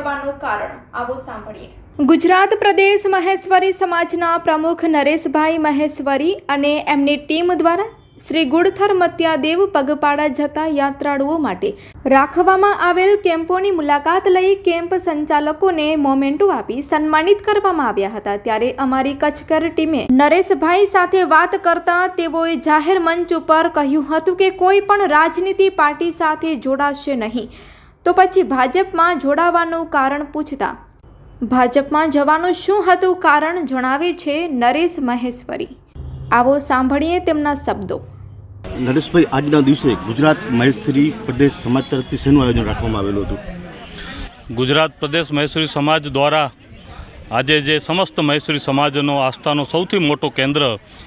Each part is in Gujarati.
જવાનું કારણ. આવો સાંભળીએ. ગુજરાત પ્રદેશ મહેશ્વરી સમાજના પ્રમુખ નરેશભાઈ મહેશ્વરી અને એમની ટીમ દ્વારા શ્રી ગુડથર મત્યાદેવ પગપાળા જતા યાત્રાળુઓ માટે રાખવામાં આવેલ કેમ્પોની મુલાકાત લઈ કેમ્પ સંચાલકોને મોમેન્ટો આપી સન્માનિત કરવામાં આવ્યા હતા. ત્યારે અમારી કચ્છકર ટીમે નરેશભાઈ સાથે વાત કરતા તેઓએ જાહેર મંચ ઉપર કહ્યું હતું કે કોઈ પણ રાજનીતિ પાર્ટી સાથે જોડાશે નહીં. તો પછી ભાજપમાં જોડાવાનું કારણ પૂછતા. ભાજપમાં જવાનું શું હતું કારણ જણાવે છે નરેશ મહેશ્વરી. આવો સાંભળીએ તેમના શબ્દો. નરેશભાઈ આજના દિવસે ગુજરાત મહેશ્વરી પ્રદેશ સમાજ તરફથી શેનું આયોજન રાખવામાં આવેલું હતું? ગુજરાત પ્રદેશ મહેસૂરી સમાજ દ્વારા આજે જે સમસ્ત મહેસૂરી સમાજનો આસ્થાનો સૌથી મોટો કેન્દ્ર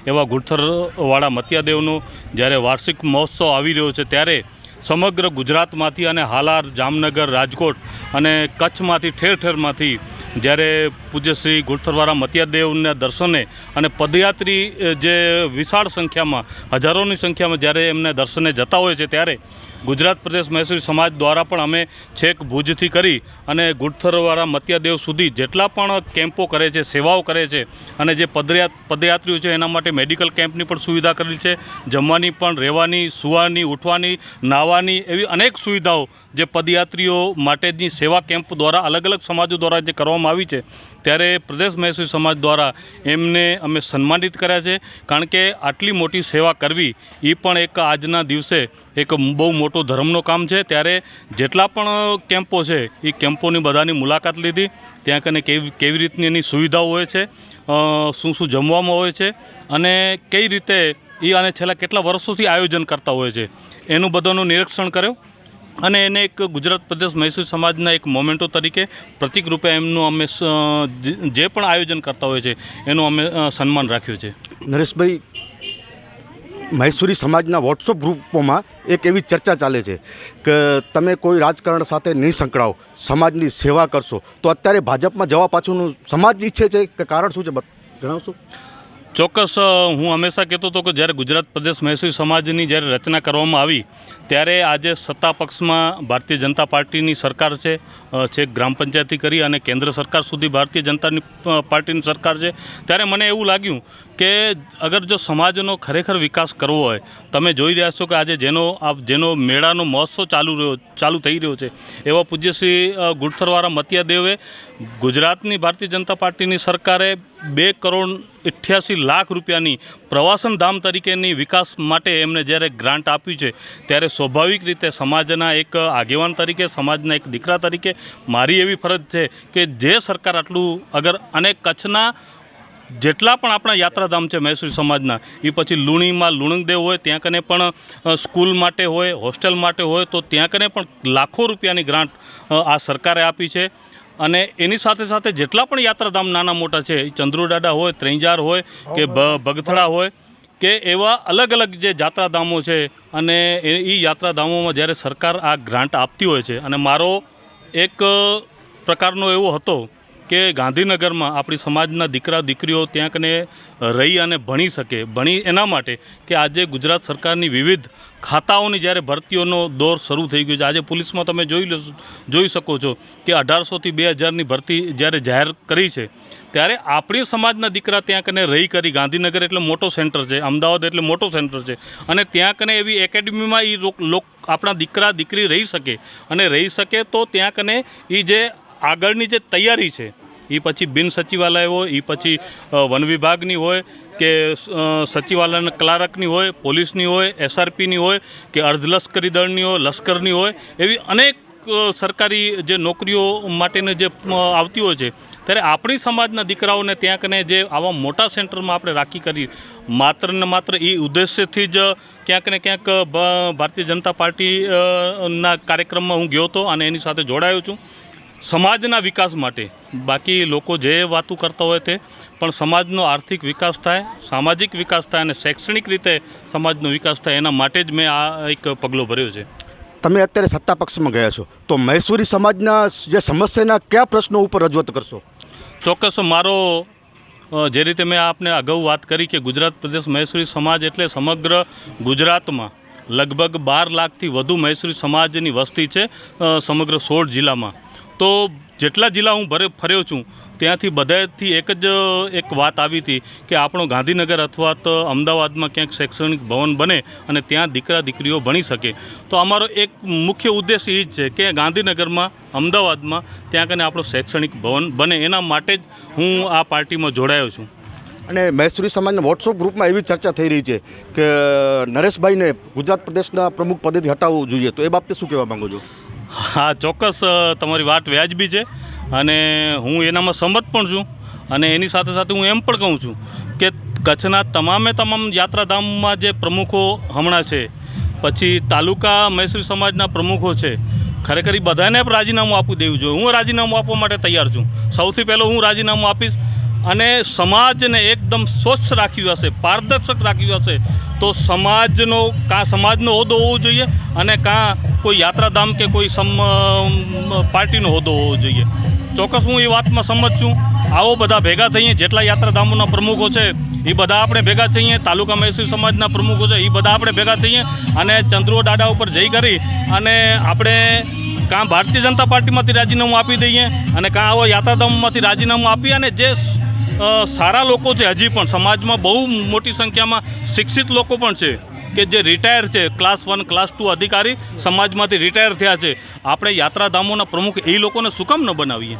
એવા ઘુડથરવાળા મતિયાદેવનો જ્યારે વાર્ષિક મહોત્સવ આવી રહ્યો છે ત્યારે સમગ્ર ગુજરાતમાંથી અને હાલાર જામનગર રાજકોટ અને કચ્છમાંથી ઠેર ઠેરમાંથી જ્યારે પૂજ્ય શ્રી ગુડથરવાળા મતિયાદેવના દર્શને અને પદયાત્રી જે વિશાળ સંખ્યામાં, હજારોની સંખ્યામાં જ્યારે એમને દર્શને જતા હોય છે ત્યારે ગુજરાત પ્રદેશ મહેસૂરી સમાજ દ્વારા પણ અમે છેક ભુજથી કરી અને ગુડથરવાળા મતિયાદેવ સુધી જેટલા પણ કેમ્પો કરે છે, સેવાઓ કરે છે અને જે પદયાત પદયાત્રીઓ છે એના માટે મેડિકલ કેમ્પની પણ સુવિધા કરેલી છે. જમવાની પણ, રહેવાની, સુવાની, ઉઠવાની, નાહવાની એવી અનેક સુવિધાઓ જે પદયાત્રીઓ માટેની સેવા કેમ્પ દ્વારા અલગ અલગ સમાજો દ્વારા જે કરવામાં આવી છે, ત્યારે પ્રદેશ મહેસૂલ સમાજ દ્વારા એમને અમે સન્માનિત કર્યા છે. કારણ કે આટલી મોટી સેવા કરવી એ પણ એક આજના દિવસે એક બહુ મોટો ધર્મનો કામ છે. ત્યારે જેટલા પણ કેમ્પો છે એ કેમ્પોની બધાની મુલાકાત લીધી. ત્યાં કને કેવી કેવી રીતની એની સુવિધાઓ હોય છે શું શું જમવામાં હોય છે અને કઈ રીતે એ આને છેલ્લા કેટલા વર્ષોથી આયોજન કરતા હોય છે, એનું બધાનું નિરીક્ષણ કર્યું. અને એને એક ગુજરાત પ્રદેશ મહેસૂલ સમાજના એક મોમેન્ટો તરીકે પ્રતિક રૂપે એમનું અમે જે પણ આયોજન કરતા હોય છે, એનું અમે સન્માન રાખ્યું છે. નરેશભાઈ, મહેસૂરી સમાજના વોટ્સઅપ ગ્રુપોમાં એક એવી ચર્ચા ચાલે છે કે તમે કોઈ રાજકારણ સાથે નહીં સંકળાવો, સમાજની સેવા કરશો, તો અત્યારે ભાજપમાં જવા પાછળનું સમાજ ઈચ્છે છે કે કારણ શું છે? જણાવશો? ચોક્કસ હું હંમેશા કહેતો હતો કે જ્યારે ગુજરાત પ્રદેશ મહેસૂરી સમાજની જ્યારે રચના કરવામાં આવી, ત્યારે આજે સત્તા પક્ષમાં ભારતીય જનતા પાર્ટીની સરકાર છે છેક ગ્રામ પંચાયતથી કરી અને કેન્દ્ર સરકાર સુધી ભારતીય જનતાની પાર્ટીની સરકાર છે. ત્યારે મને એવું લાગ્યું કે અગર જો સમાજનો ખરેખર વિકાસ કરવો હોય તમે જોઈ રહ્યા છો કે આજે જેનો આ જેનો મેળાનો મહોત્સવ ચાલુ રહ્યો ચાલુ થઈ રહ્યો છે. એવા પૂજ્ય શ્રી અ, ગુડથરવાળા મતિયાદેવે ગુજરાતની ભારતીય જનતા પાર્ટીની સરકારે બે કરોડ અઠ્યાસી લાખ રૂપિયાની પ્રવાસન ધામ તરીકેની વિકાસ માટે એમને જ્યારે ગ્રાન્ટ આપ્યું છે ત્યારે સ્વાભાવિક રીતે સમાજના એક આગેવાન તરીકે સમાજના એક દીકરા તરીકે મારી એવી ફરજ છે કે જે સરકાર આટલું અગર અને કચ્છના જેટલા પણ આપણા યાત્રાધામ છે મૈસૂરી સમાજના એ પછી લુણીમાં લુણંગદેવ હોય, ત્યાં કને પણ સ્કૂલ માટે હોય, હોસ્ટેલ માટે હોય, તો ત્યાં કને પણ લાખો રૂપિયાની ગ્રાન્ટ આ સરકારે આપી છે. અને એની સાથે સાથે જેટલા પણ યાત્રાધામ નાના મોટા છે ચંદ્રુડાડા હોય, ત્રેંજાર હોય, કે ભગથડા હોય, કે એવા અલગ અલગ જે યાત્રાધામો છે, અને એ યાત્રાધામોમાં જ્યારે સરકાર આ ગ્રાન્ટ આપતી હોય છે, અને મારો એક પ્રકારનો એવો હતો કે ગાંધીનગરમાં આપણી સમાજના દીકરા દીકરીઓ ત્યાં કને રહી અને ભણી શકે, ભણી એના માટે કે આજે ગુજરાત સરકારની વિવિધ ખાતાઓની જ્યારે ભરતીઓનો દોર શરૂ થઈ ગયો છે. આજે પોલીસમાં તમે જોઈ લો જોઈ શકો છો કે અઢારસોથી બે હજારની ભરતી જ્યારે જાહેર કરી છે, ત્યારે આપણી સમાજના દીકરા ત્યાં કને રહી કરી. ગાંધીનગર એટલે મોટો સેન્ટર છે, અમદાવાદ એટલે મોટો સેન્ટર છે અને ત્યાં કને એવી એકેડમીમાં એ લોક આપણા દીકરા દીકરી રહી શકે અને રહી શકે તો ત્યાં કને એ જે આગળની જે તૈયારી છે એ પછી બિન સચિવાલય એ પછી વન વિભાગની હોય કે સચિવાલયના ક્લાર્કની હોય, પોલીસની હોય, એસઆરપીની હોય કે અર્ધલશ્કરી દળની હોય, લશ્કરની હોય, એવી અનેક સરકારી જે નોકરીઓ માટેની જે આવતી હોય છે. ત્યારે આપણી સમાજના દીકરાઓને ત્યાં કને જે આવા મોટા સેન્ટરમાં આપણે રાખી કરી, માત્ર ને માત્ર એ ઉદ્દેશ્યથી જ ક્યાંક ને ક્યાંક ભારતીય જનતા પાર્ટીના કાર્યક્રમમાં હું ગયો હતો અને એની સાથે જોડાયો છું. સમાજના વિકાસ માટે. બાકી લોકો જે વાતો કરતા હોય તે પણ સમાજનો આર્થિક વિકાસ થાય સામાજિક વિકાસ થાય અને શૈક્ષણિક રીતે સમાજનો વિકાસ થાય એના માટે જ મેં આ એક પગલો ભર્યો છે. તમે અત્યારે સત્તા પક્ષમાં ગયા છો. તો મહેશ્વરી સમાજના જે સમસ્યાના કયા પ્રશ્નો ઉપર રજૂઆત કરશો? ચોક્કસ મારો જે રીતે મેં આપને અગાઉ વાત કરી કે ગુજરાત પ્રદેશ મહેસૂરી સમાજ એટલે સમગ્ર ગુજરાતમાં લગભગ બાર લાખથી વધુ મહેસૂરી સમાજની વસ્તી છે સમગ્ર સોળ જિલ્લામાં. તો જેટલા જિલ્લા હું ભરે ફર્યો છું, ત્યાંથી બધાથી એક જ, એક વાત આવી હતી કે આપણો ગાંધીનગર અથવા તો અમદાવાદમાં ક્યાંક શૈક્ષણિક ભવન બને અને ત્યાં દીકરા દીકરીઓ ભણી શકે. તો અમારો એક મુખ્ય ઉદ્દેશ એ જ છે કે ગાંધીનગરમાં, અમદાવાદમાં ત્યાં કને આપણો શૈક્ષણિક ભવન બને. એના માટે જ હું આ પાર્ટીમાં જોડાયો છું. અને મહેસુરી સમાજના વોટ્સઅપ ગ્રુપમાં એવી ચર્ચા થઈ રહી છે કે નરેશભાઈને ગુજરાત પ્રદેશના પ્રમુખ પદેથી હટાવવું જોઈએ. તો એ બાબતે શું કહેવા માંગો છો? હા, ચોક્કસ તમારી વાત વ્યાજબી છે અને હું એનામાં સંમત પણ છું અને એની સાથે સાથે હું એમ પણ કહું છું કે કચ્છના તમામે તમામ યાત્રાધામમાં જે પ્રમુખો હમણાં છે, પછી તાલુકા મૈસૂર સમાજના પ્રમુખો છે, ખરેખર એ બધાને રાજીનામું આપી દેવું જોઈએ. હું રાજીનામું આપવા માટે તૈયાર છું. સૌથી પહેલો હું રાજીનામું આપીશ અને સમાજને એકદમ સ્વચ્છ રાખ્યું હશે, પારદર્શક રાખ્યું હશે, તો સમાજનો કાં સમાજનો હોદ્દો હોવો જોઈએ અને કાં કોઈ યાત્રાધામ કે કોઈ સમ પાર્ટીનો હોદ્દો હોવો જોઈએ. ચોક્કસ હું એ વાતમાં સંમત છું. આવો બધા ભેગા થઈએ, જેટલા યાત્રાધામોના પ્રમુખો છે, એ બધા આપણે ભેગા થઈએ, તાલુકા મહેસી સમાજના પ્રમુખો છે, એ બધા આપણે ભેગા થઈએ અને ચંદ્રો દાડા ઉપર જઈ કરી અને આપણે કાં ભારતીય જનતા પાર્ટીમાંથી રાજીનામું આપી દઈએ અને કાં આવો યાત્રાધામમાંથી રાજીનામું આપી અને જે સારા લોકો છે હજી પણ. સમાજમાં બહુ મોટી સંખ્યામાં શિક્ષિત લોકો પણ છે કે જે રિટાયર છે. ક્લાસ વન ક્લાસ ટુ અધિકારી સમાજમાંથી રિટાયર થયા છે. આપણે યાત્રાધામોના પ્રમુખ એ લોકોને શું કામ ન બનાવીએ?